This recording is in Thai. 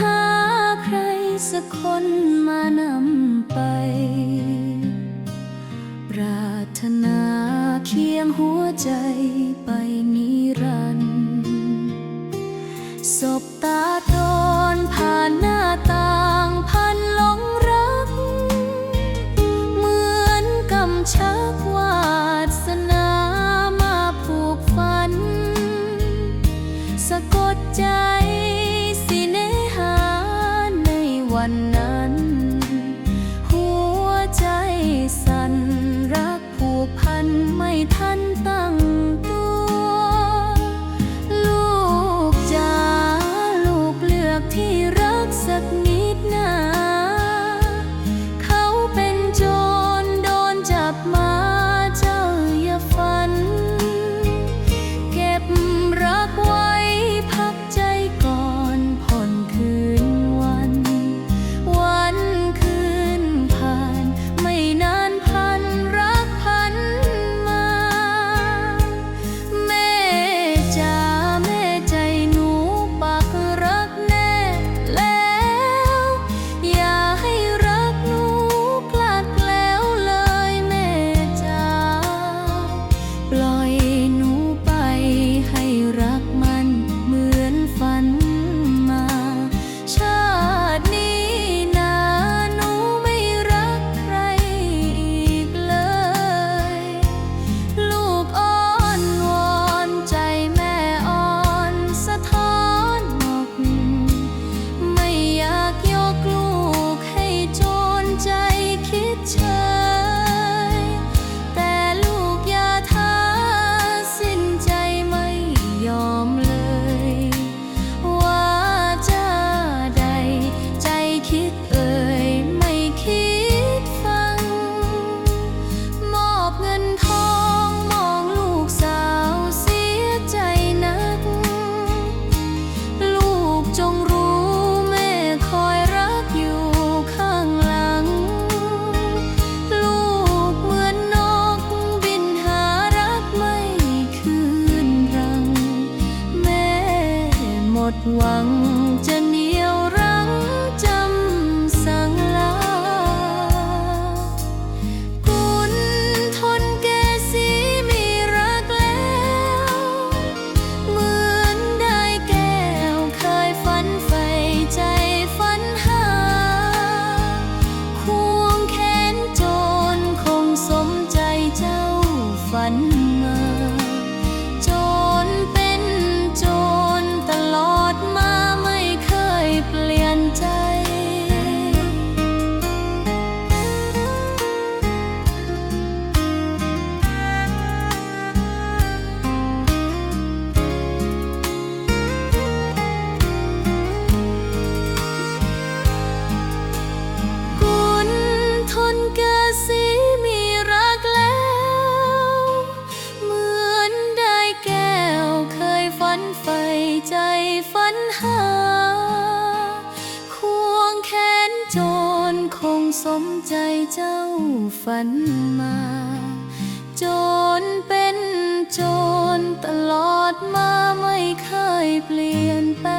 หาใครสักคนมานำไป ปรารถนาเคียงหัวใจไปนิรันดร์ศพตา หดหวังจะ สมใจเจ้าฝันมา โจรเป็นโจรตลอดมาไม่เคยเปลี่ยนแปลง